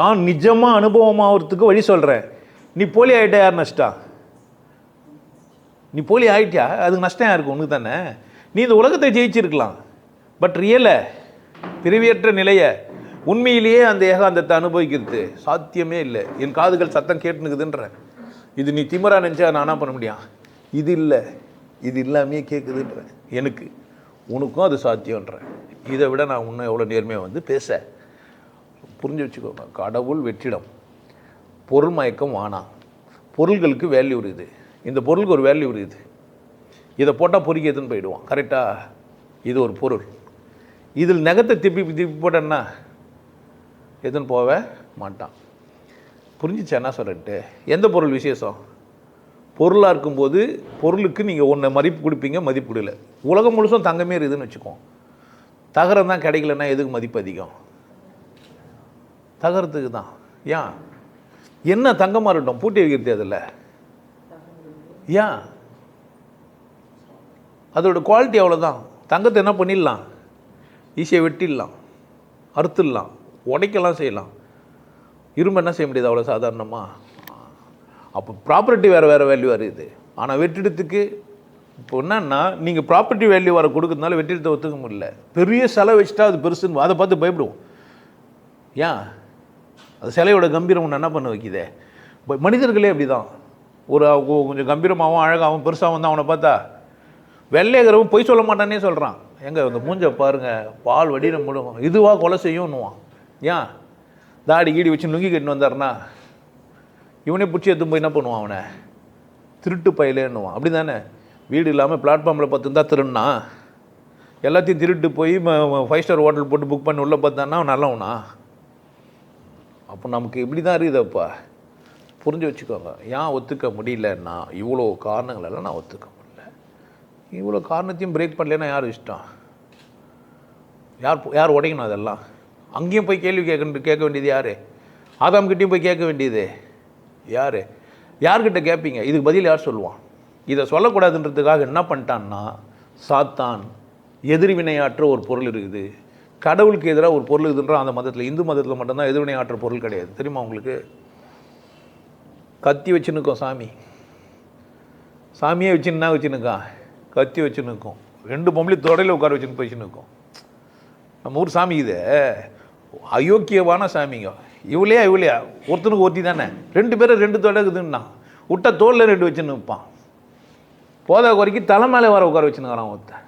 நான் நிஜமாக அனுபவமாகறதுக்கு வழி சொல்கிறேன் நீ போலி ஆகிட்ட யார் நஷ்டா? நீ போலி ஆகிட்டியா அதுக்கு நஷ்டம் யாருக்கு? உனக்கு தானே. நீ இந்த உலகத்தை ஜெயிச்சிருக்கலாம். பட் ரியலை பிரிவியற்ற நிலையை உண்மையிலேயே அந்த ஏகாந்தத்தை அனுபவிக்கிறது சாத்தியமே இல்லை. என் காதுகள் சத்தம் கேட்டுனுக்குதுன்ற இது நீ திமிரா நினச்சா நான் என்ன பண்ண முடியும்? இது இல்லை. இது இல்லாமையே கேட்குதுன்ற எனக்கு உனக்கும் அது சாத்தியன்ற இதை விட நான் இன்னும் எவ்வளோ நேர்மையாக வந்து பேச புரிஞ்சு வச்சுக்கோங்க கடவுள் வெற்றிடம் பொருள் மயக்கம் வானா. பொருள்களுக்கு வேல்யூ இருக்குது. இந்த பொருளுக்கு ஒரு வேல்யூ இருக்குது. இதை போட்டால் பொறிக்கிறதுன்னு போயிடுவான். கரெக்டாக இது ஒரு பொருள். இதில் நகத்தை திருப்பி திருப்பி போட்டேன்னா எதுன்னு போக மாட்டான். புரிஞ்சிச்சா என்ன சொல்கிறேன்ட்டு எந்த பொருள் விசேஷம்? பொருளாக இருக்கும்போது பொருளுக்கு நீங்கள் ஒன்று மதிப்பு கொடுப்பீங்க மதிப்பு கொடுக்கல. உலகம் முழுசும் தங்கமே இருக்குதுன்னு வச்சுக்கோம் தகரம் தான் கிடைக்கலன்னா எதுக்கு மதிப்பு அதிகம்? தகரத்துக்கு தான். ஏன்? என்ன தங்கமாக இருக்கட்டும் பூட்டி வைக்கிறது அதில் ஏன்? அதோட குவாலிட்டி அவ்வளோதான் தங்கத்தை என்ன பண்ணிடலாம்? ஈஸியாக வெட்டிடலாம். அறுத்துடலாம். உடைக்கலாம் செய்யலாம். இரும்பு என்ன செய்ய முடியாது அவ்வளோ சாதாரணமாக அப்போ ப்ராப்பர்ட்டி வேறு வேறு வேல்யூ வருது. ஆனால் வெற்றிடத்துக்கு இப்போ என்னன்னா நீங்கள் ப்ராப்பர்ட்டி வேல்யூ வர கொடுக்கறதுனால வெற்றிடத்தை ஒத்துக்க முடியல. பெரிய செலவு வச்சுட்டா அது பெருசுன்னு அதை பார்த்து பயப்படுவோம். ஏன்? அது சிலையோட கம்பீரம் ஒன்று என்ன பண்ண வைக்குதே? மனிதர்களே அப்படி தான் ஒரு கொஞ்சம் கம்பீரமாகவும் அழகாகவும் பெருசாகவும் தான் அவனை பார்த்தா வெள்ளையகரவும் பொய் சொல்ல மாட்டானே சொல்கிறான் எங்கே அந்த மூஞ்ச பாருங்க பால் வடின முழுகும் இதுவாக கொலை செய்யும்னுவான். ஏன்? தாடி கீடி வச்சு நுங்கி கட்டின்னு வந்தார்னா இவனே பிடிச்சி எடுத்து போய் என்ன பண்ணுவான் அவனை? திருட்டு பயிலேன்னுவான். அப்படி தானே வீடு இல்லாமல் பிளாட்ஃபார்மில் பார்த்து இருந்தால் திருடுனா எல்லாத்தையும் திருட்டு போய் ஃபைவ் ஸ்டார் ஹோட்டல் போட்டு புக் பண்ணி உள்ளே பார்த்தான்னா அவன் நல்லவனா? அப்போ நமக்கு இப்படி தான் இருக்குதப்பா? புரிஞ்சு வச்சுக்கோங்க. ஏன் ஒத்துக்க முடியலன்னா இவ்வளோ காரணங்களெல்லாம் நான் ஒத்துக்க முடியல. இவ்வளோ காரணத்தையும் பிரேக் பண்ணலன்னா யார் இஷ்டம்? யார் யார் உடைக்கணும் அதெல்லாம்? அங்கேயும் போய் கேள்வி கேட்க கேட்க வேண்டியது யார்? ஆதாம்கிட்டையும் போய் கேட்க வேண்டியது யார்? யார்கிட்ட கேட்பீங்க? இதுக்கு பதில் யார் சொல்லுவான்? இதை சொல்லக்கூடாதுன்றதுக்காக என்ன பண்ணிட்டான்னா சாத்தான் எதிர்வினையாற்ற ஒரு பொருள் இருக்குது. கடவுளுக்கு எதிராக ஒரு பொருள் இருக்குதுன்ற அந்த மதத்தில் இந்து மதத்தில் மட்டும்தான் எதிர்வினையாற்ற பொருள் கிடையாது. தெரியுமா உங்களுக்கு? கத்தி வச்சு நிற்கும் சாமி. சாமியே வச்சு என்ன வச்சு நிற்கான் கத்தி வச்சு நிற்கும் ரெண்டு பொம்பளை தொடையில் உட்கார வச்சுன்னு போயிச்சு நிற்கும் நம்ம ஊர் சாமி இது. அயோக்கியமான சாமிங்க. இவளையா இவளையா? ஒருத்தனுக்கு ஒருத்தி தானே. ரெண்டு பேரும் ரெண்டு தொடை இருக்குதுன்னா விட்ட தோளில் ரெண்டு வச்சு நிற்பான் போதா குறைக்கு தலை மேலே வர உட்கார வச்சுன்னு வரான் ஒருத்தன்.